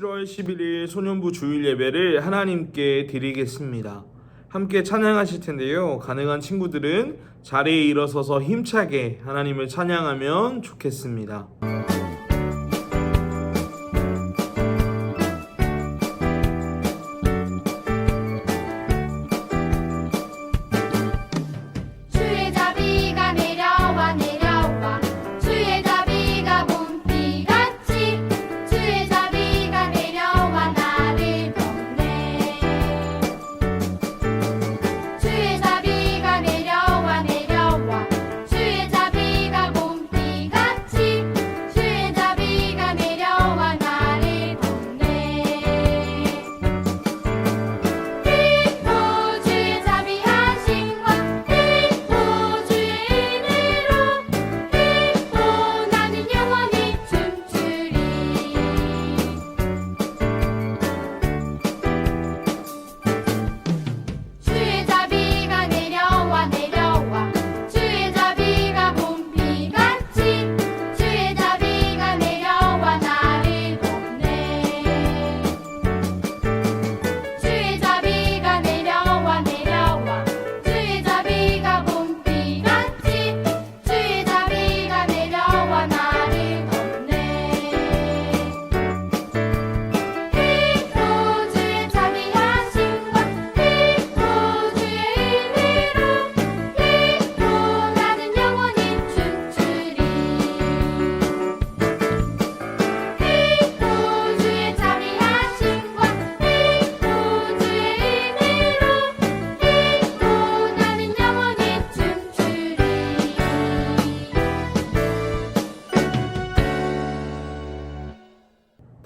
7월 11일 소년부 주일 예배를 하나님께 드리겠습니다. 함께 찬양하실 텐데요. 가능한 친구들은 자리에 일어서서 힘차게 하나님을 찬양하면 좋겠습니다.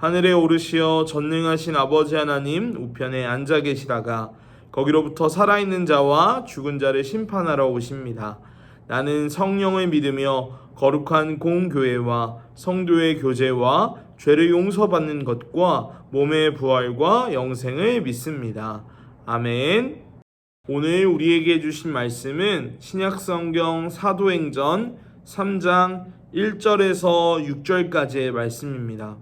하늘에 오르시어 전능하신 아버지 하나님 우편에 앉아 계시다가 거기로부터 살아있는 자와 죽은 자를 심판하러 오십니다. 나는 성령을 믿으며 거룩한 공교회와 성도의 교제와 죄를 용서받는 것과 몸의 부활과 영생을 믿습니다. 아멘. 오늘 우리에게 주신 말씀은 신약성경 사도행전 3장 1절에서 6절까지의 말씀입니다.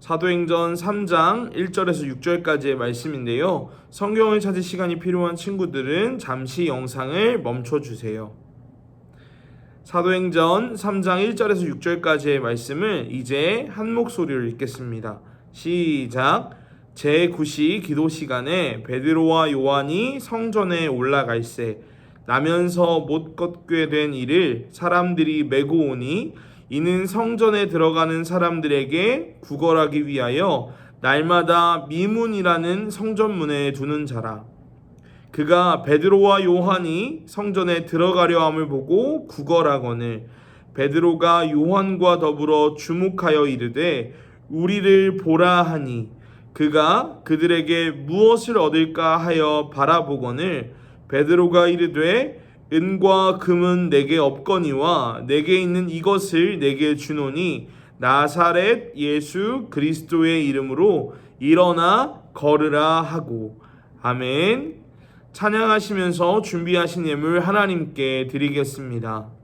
사도행전 3장 1절에서 6절까지의 말씀인데요. 성경을 찾을 시간이 필요한 친구들은 잠시 영상을 멈춰 주세요. 사도행전 3장 1절에서 6절까지의 말씀을 이제 한 목소리로 읽겠습니다. 시작. 제9시 기도 시간에 베드로와 요한이 성전에 올라갈새 나면서 못 걷게 된 이를 사람들이 메고 오니 이는 성전에 들어가는 사람들에게 구걸하기 위하여 날마다 미문이라는 성전문에 두는 자라. 그가 베드로와 요한이 성전에 들어가려 함을 보고 구걸하거늘 베드로가 요한과 더불어 주목하여 이르되 우리를 보라 하니 그가 그들에게 무엇을 얻을까 하여 바라보거늘 베드로가 이르되 은과 금은 내게 없거니와 내게 있는 이것을 내게 주노니 나사렛 예수 그리스도의 이름으로 일어나 걸으라 하고 아멘. 찬양하시면서 준비하신 예물 하나님께 드리겠습니다.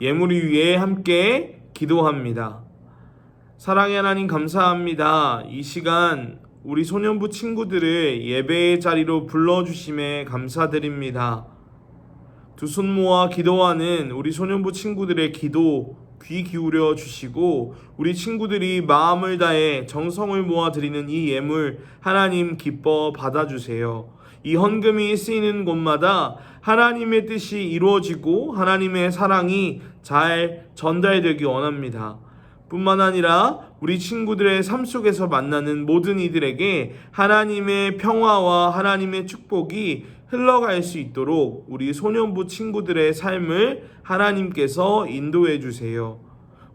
예물을 위해 함께 기도합니다. 사랑의 하나님 감사합니다. 이 시간 우리 소년부 친구들을 예배의 자리로 불러주심에 감사드립니다. 두 손 모아 기도하는 우리 소년부 친구들의 기도 귀 기울여 주시고 우리 친구들이 마음을 다해 정성을 모아 드리는 이 예물 하나님 기뻐 받아주세요. 이 헌금이 쓰이는 곳마다 하나님의 뜻이 이루어지고 하나님의 사랑이 잘 전달되기 원합니다. 뿐만 아니라 우리 친구들의 삶 속에서 만나는 모든 이들에게 하나님의 평화와 하나님의 축복이 흘러갈 수 있도록 우리 소년부 친구들의 삶을 하나님께서 인도해 주세요.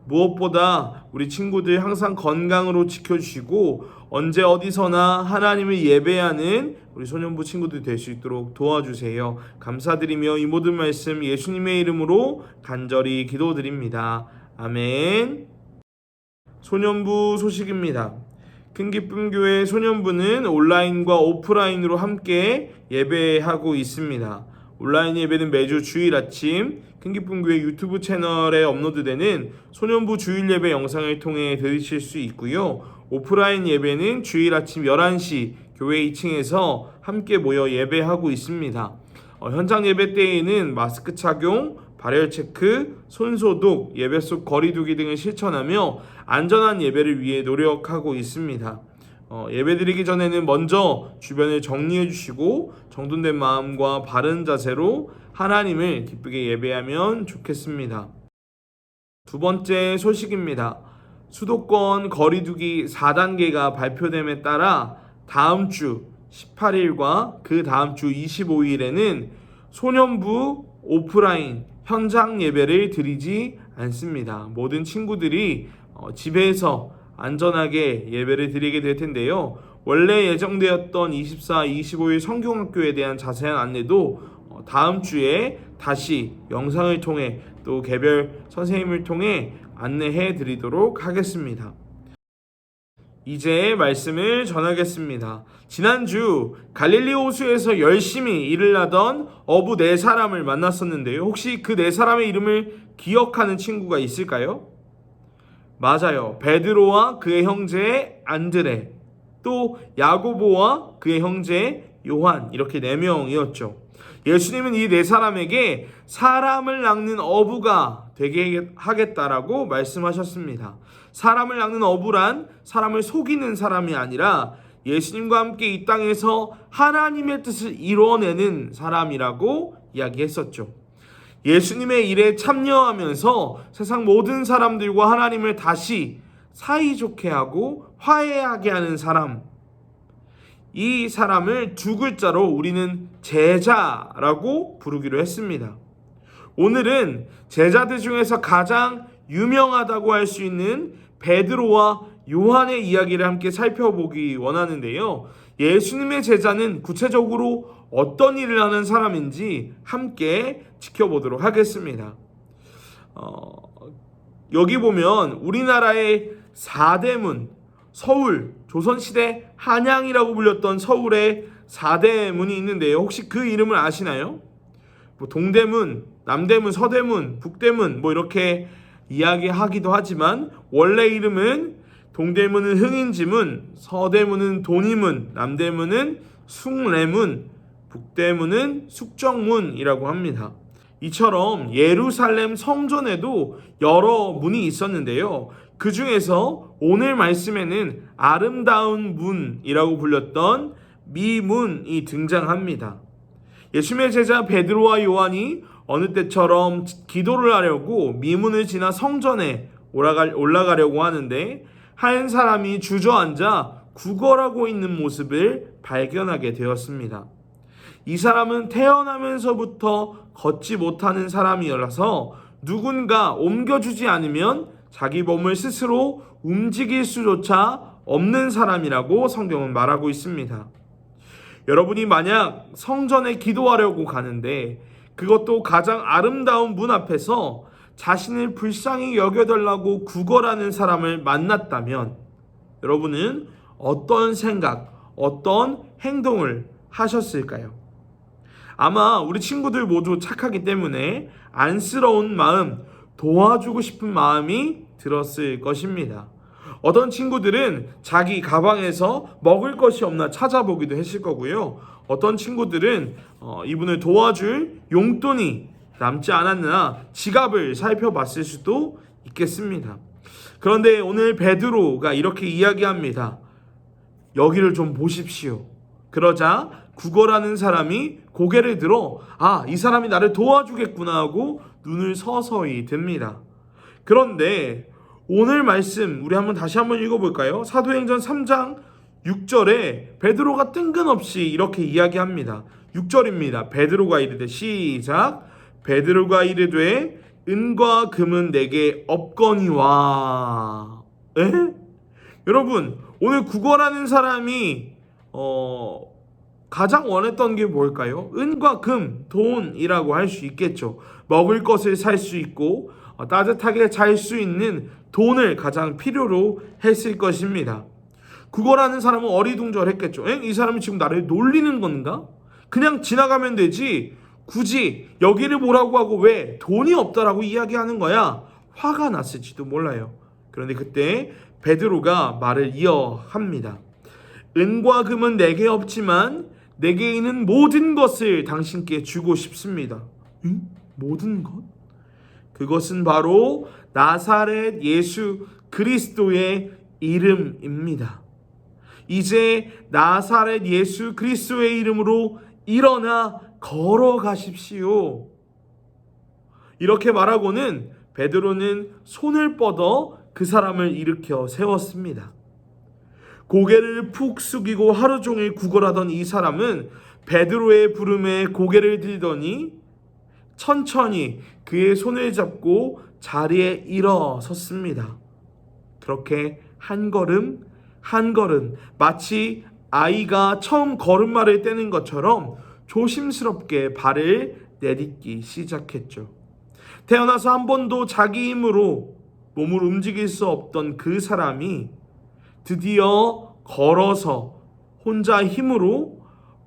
무엇보다 우리 친구들 항상 건강으로 지켜주시고 언제 어디서나 하나님을 예배하는 우리 소년부 친구들 될수 있도록 도와주세요. 감사드리며 이 모든 말씀 예수님의 이름으로 간절히 기도드립니다. 아멘. 소년부 소식입니다. 큰 기쁨 교회 소년부는 온라인과 오프라인으로 함께 예배하고 있습니다. 온라인 예배는 매주 주일 아침 큰 기쁨 교회 유튜브 채널에 업로드되는 소년부 주일 예배 영상을 통해 들으실 수 있고요. 오프라인 예배는 주일 아침 11시 교회 2층에서 함께 모여 예배하고 있습니다. 어, 현장 예배 때에는 마스크 착용, 발열 체크, 손 소독, 예배 속 거리두기 등을 실천하며 안전한 예배를 위해 노력하고 있습니다. 어, 예배 드리기 전에는 먼저 주변을 정리해 주시고 정돈된 마음과 바른 자세로 하나님을 기쁘게 예배하면 좋겠습니다. 두 번째 소식입니다. 수도권 거리두기 4단계가 발표됨에 따라 다음 주 18일과 그 다음 주 25일에는 소년부 오프라인 현장 예배를 드리지 않습니다. 모든 친구들이 어, 집에서 안전하게 예배를 드리게 될 텐데요. 원래 예정되었던 24, 25일 성경학교에 대한 자세한 안내도 어, 다음 주에 다시 영상을 통해 또 개별 선생님을 통해 안내해 드리도록 하겠습니다. 이제 말씀을 전하겠습니다. 지난주 갈릴리 호수에서 열심히 일을 하던 어부 네 사람을 만났었는데요. 혹시 그 네 사람의 이름을 기억하는 친구가 있을까요? 맞아요. 베드로와 그의 형제 안드레, 또 야고보와 그의 형제 요한 이렇게 네 명이었죠. 예수님은 이 네 사람에게 사람을 낚는 어부가 되게 하겠다라고 말씀하셨습니다. 사람을 낚는 어부란 사람을 속이는 사람이 아니라 예수님과 함께 이 땅에서 하나님의 뜻을 이뤄내는 사람이라고 이야기했었죠. 예수님의 일에 참여하면서 세상 모든 사람들과 하나님을 다시 사이좋게 하고 화해하게 하는 사람. 이 사람을 두 글자로 우리는 제자라고 부르기로 했습니다. 오늘은 제자들 중에서 가장 유명하다고 할 수 있는 베드로와 요한의 이야기를 함께 살펴보기 원하는데요. 예수님의 제자는 구체적으로 어떤 일을 하는 사람인지 함께 지켜보도록 하겠습니다. 어, 여기 보면 우리나라의 4대문, 서울, 조선시대 한양이라고 불렸던 서울의 4대문이 있는데요. 혹시 그 이름을 아시나요? 뭐 동대문, 남대문, 서대문, 북대문 뭐 이렇게 이야기하기도 하지만 원래 이름은 동대문은 흥인지문, 서대문은 돈이문, 남대문은 숭례문, 북대문은 숙정문이라고 합니다. 이처럼 예루살렘 성전에도 여러 문이 있었는데요. 그 중에서 오늘 말씀에는 아름다운 문이라고 불렸던 미문이 등장합니다. 예수님의 제자 베드로와 요한이 어느 때처럼 기도를 하려고 미문을 지나 성전에 올라가, 올라가 려고 하는데 한 사람이 주저앉아 구걸하고 있는 모습을 발견하게 되었습니다. 이 사람은 태어나면서부터 걷지 못하는 사람이라서 누군가 옮겨주지 않으면 자기 몸을 스스로 움직일 수조차 없는 사람이라고 성경은 말하고 있습니다. 여러분이 만약 성전에 기도하려고 가는데 그것도 가장 아름다운 문 앞에서 자신을 불쌍히 여겨달라고 구걸하는 사람을 만났다면 여러분은 어떤 생각, 어떤 행동을 하셨을까요? 아마 우리 친구들 모두 착하기 때문에 안쓰러운 마음, 도와주고 싶은 마음이 들었을 것입니다. 어떤 친구들은 자기 가방에서 먹을 것이 없나 찾아보기도 했을 거고요. 어떤 친구들은 어, 이분을 도와줄 용돈이 남지 않았나 지갑을 살펴봤을 수도 있겠습니다. 그런데 오늘 베드로가 이렇게 이야기합니다. 여기를 좀 보십시오. 그러자 구걸하는 사람이 고개를 들어 아, 이 사람이 나를 도와주겠구나 하고 눈을 서서히 듭니다. 그런데 오늘 말씀 우리 한번 다시 한번 읽어볼까요? 사도행전 3장 6절에 베드로가 뜬금없이 이렇게 이야기합니다. 6절입니다. 베드로가 이르되 시작 베드로가 이르되 은과 금은 내게 없거니와 에? 여러분 오늘 구걸하는 사람이 어 가장 원했던 게 뭘까요? 은과 금, 돈이라고 할 수 있겠죠. 먹을 것을 살 수 있고 어, 따뜻하게 잘 수 있는 돈을 가장 필요로 했을 것입니다. 구걸하는 사람은 어리둥절했겠죠. 에? 이 사람이 지금 나를 놀리는 건가? 그냥 지나가면 되지. 굳이 여기를 보라고 하고 왜 돈이 없다라고 이야기하는 거야? 화가 났을지도 몰라요. 그런데 그때 베드로가 말을 이어합니다. 은과 금은 내게 없지만 내게 있는 모든 것을 당신께 주고 싶습니다. 응? 모든 것? 그것은 바로 나사렛 예수 그리스도의 이름입니다. 이제 나사렛 예수 그리스도의 이름으로 일어나 걸어가십시오. 이렇게 말하고는 베드로는 손을 뻗어 그 사람을 일으켜 세웠습니다. 고개를 푹 숙이고 하루 종일 구걸하던 이 사람은 베드로의 부름에 고개를 들더니 천천히 그의 손을 잡고 자리에 일어섰습니다. 그렇게 한 걸음 한 걸음 마치 아이가 처음 걸음마를 떼는 것처럼 조심스럽게 발을 내딛기 시작했죠. 태어나서 한 번도 자기 힘으로 몸을 움직일 수 없던 그 사람이 드디어 걸어서 혼자 힘으로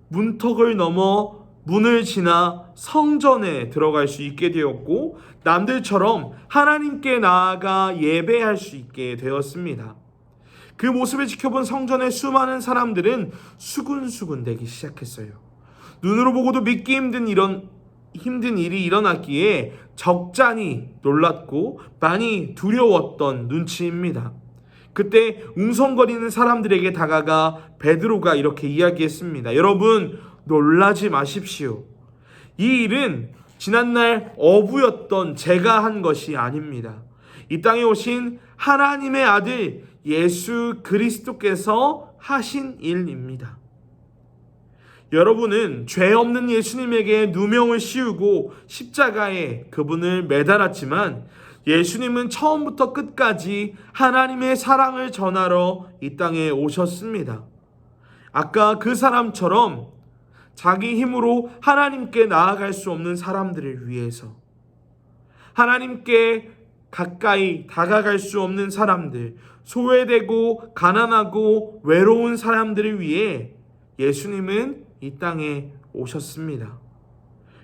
문턱을 넘어 문을 지나 성전에 들어갈 수 있게 되었고 남들처럼 하나님께 나아가 예배할 수 있게 되었습니다. 그 모습을 지켜본 성전의 수많은 사람들은 수군수군 대기 시작했어요. 눈으로 보고도 믿기 힘든 이런 힘든 일이 일어났기에 적잖이 놀랐고 많이 두려웠던 눈치입니다. 그때 웅성거리는 사람들에게 다가가 베드로가 이렇게 이야기했습니다. 여러분 놀라지 마십시오. 이 일은 지난날 어부였던 제가 한 것이 아닙니다. 이 땅에 오신 하나님의 아들 예수 그리스도께서 하신 일입니다. 여러분은 죄 없는 예수님에게 누명을 씌우고 십자가에 그분을 매달았지만 예수님은 처음부터 끝까지 하나님의 사랑을 전하러 이 땅에 오셨습니다. 아까 그 사람처럼 자기 힘으로 하나님께 나아갈 수 없는 사람들을 위해서 하나님께 가까이 다가갈 수 없는 사람들, 소외되고 가난하고 외로운 사람들을 위해 예수님은 이 땅에 오셨습니다.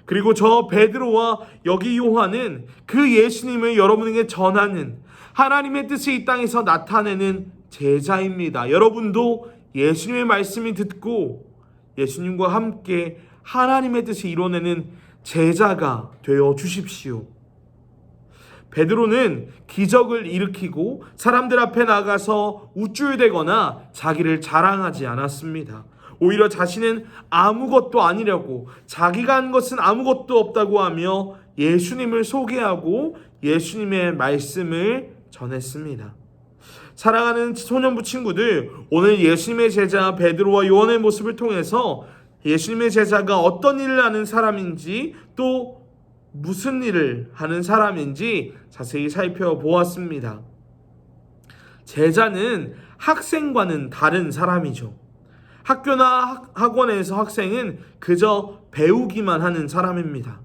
그리고 저 베드로와 여기 요한은 그 예수님을 여러분에게 전하는 하나님의 뜻을 이 땅에서 나타내는 제자입니다. 여러분도 예수님의 말씀이 듣고 예수님과 함께 하나님의 뜻을 이뤄내는 제자가 되어 주십시오. 베드로는 기적을 일으키고 사람들 앞에 나가서 우쭐대거나 자기를 자랑하지 않았습니다. 오히려 자신은 아무것도 아니라고 자기가 한 것은 아무것도 없다고 하며 예수님을 소개하고 예수님의 말씀을 전했습니다. 사랑하는 소년부 친구들, 오늘 예수님의 제자 베드로와 요한의 모습을 통해서 예수님의 제자가 어떤 일을 하는 사람인지 또 무슨 일을 하는 사람인지 자세히 살펴보았습니다. 제자는 학생과는 다른 사람이죠. 학교나 학원에서 학생은 그저 배우기만 하는 사람입니다.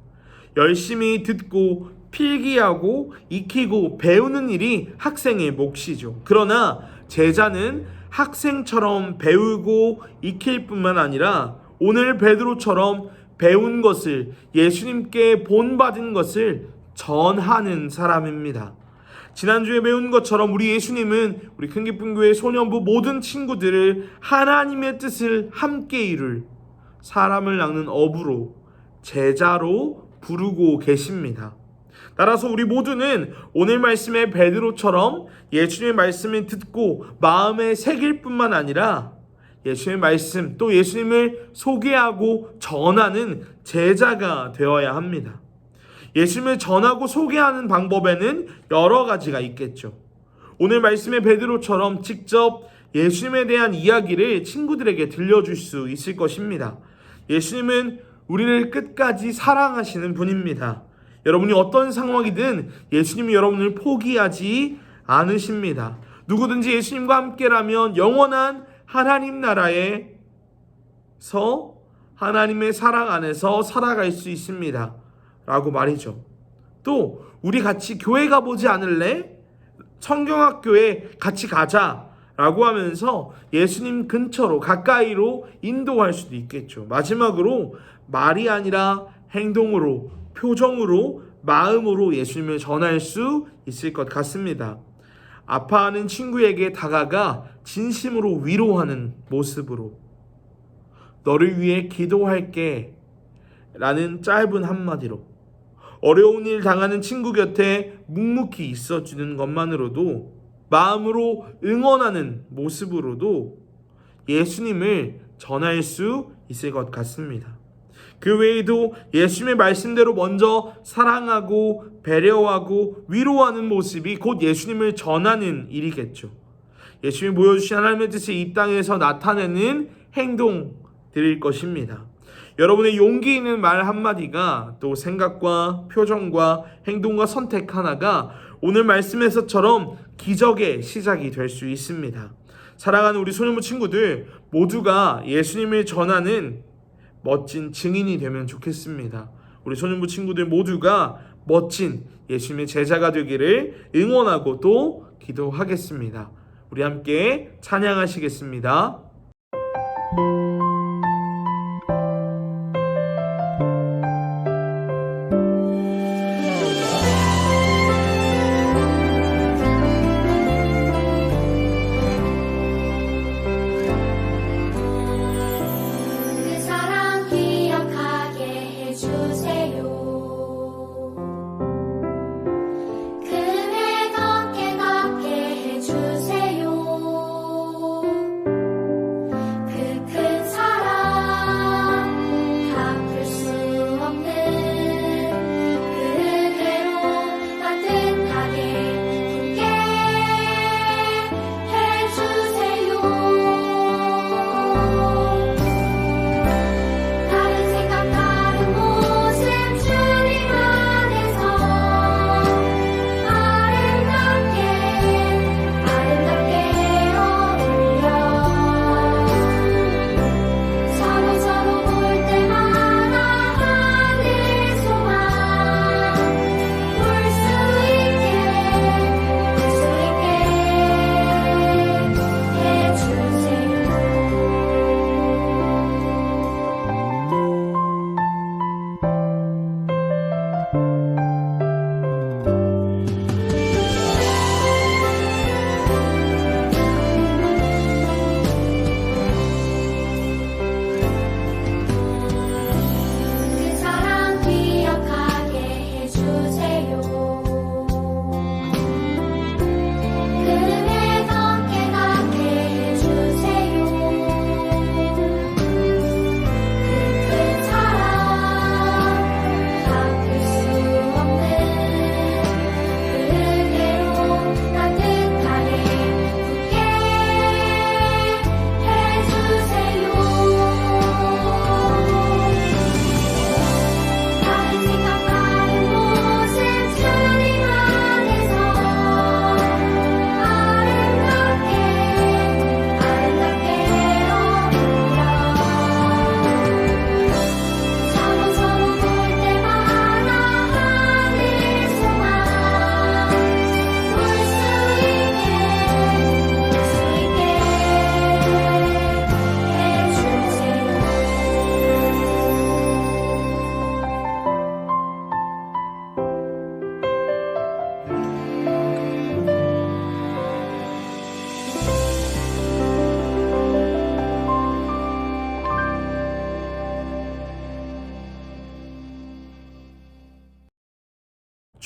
열심히 듣고 필기하고 익히고 배우는 일이 학생의 몫이죠. 그러나 제자는 학생처럼 배우고 익힐 뿐만 아니라 오늘 베드로처럼 배운 것을 예수님께 본받은 것을 전하는 사람입니다. 지난주에 배운 것처럼 우리 예수님은 우리 큰 기쁨 교회 소년부 모든 친구들을 하나님의 뜻을 함께 이룰 사람을 낚는 어부로 제자로 부르고 계십니다. 따라서 우리 모두는 오늘 말씀의 베드로처럼 예수님의 말씀을 듣고 마음에 새길 뿐만 아니라 예수님의 말씀 또 예수님을 소개하고 전하는 제자가 되어야 합니다. 예수님을 전하고 소개하는 방법에는 여러 가지가 있겠죠. 오늘 말씀의 베드로처럼 직접 예수님에 대한 이야기를 친구들에게 들려줄 수 있을 것입니다. 예수님은 우리를 끝까지 사랑하시는 분입니다. 여러분이 어떤 상황이든 예수님이 여러분을 포기하지 않으십니다. 누구든지 예수님과 함께라면 영원한 하나님 나라에서 하나님의 사랑 안에서 살아갈 수 있습니다. 라고 말이죠. 또 우리 같이 교회 가보지 않을래? 성경학교에 같이 가자. 라고 하면서 예수님 근처로 가까이로 인도할 수도 있겠죠. 마지막으로 말이 아니라 행동으로 표정으로 마음으로 예수님을 전할 수 있을 것 같습니다. 아파하는 친구에게 다가가 진심으로 위로하는 모습으로 너를 위해 기도할게 라는 짧은 한마디로 어려운 일 당하는 친구 곁에 묵묵히 있어주는 것만으로도 마음으로 응원하는 모습으로도 예수님을 전할 수 있을 것 같습니다. 그 외에도 예수님의 말씀대로 먼저 사랑하고 배려하고 위로하는 모습이 곧 예수님을 전하는 일이겠죠. 예수님이 보여주신 하나님의 뜻을 이 땅에서 나타내는 행동들일 것입니다. 여러분의 용기 있는 말 한마디가 또 생각과 표정과 행동과 선택 하나가 오늘 말씀에서처럼 기적의 시작이 될 수 있습니다. 사랑하는 우리 소년부 친구들 모두가 예수님을 전하는 멋진 증인이 되면 좋겠습니다. 우리 소년부 친구들 모두가 멋진 예수님의 제자가 되기를 응원하고 또 기도하겠습니다. 우리 함께 찬양하시겠습니다.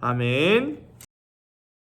아멘.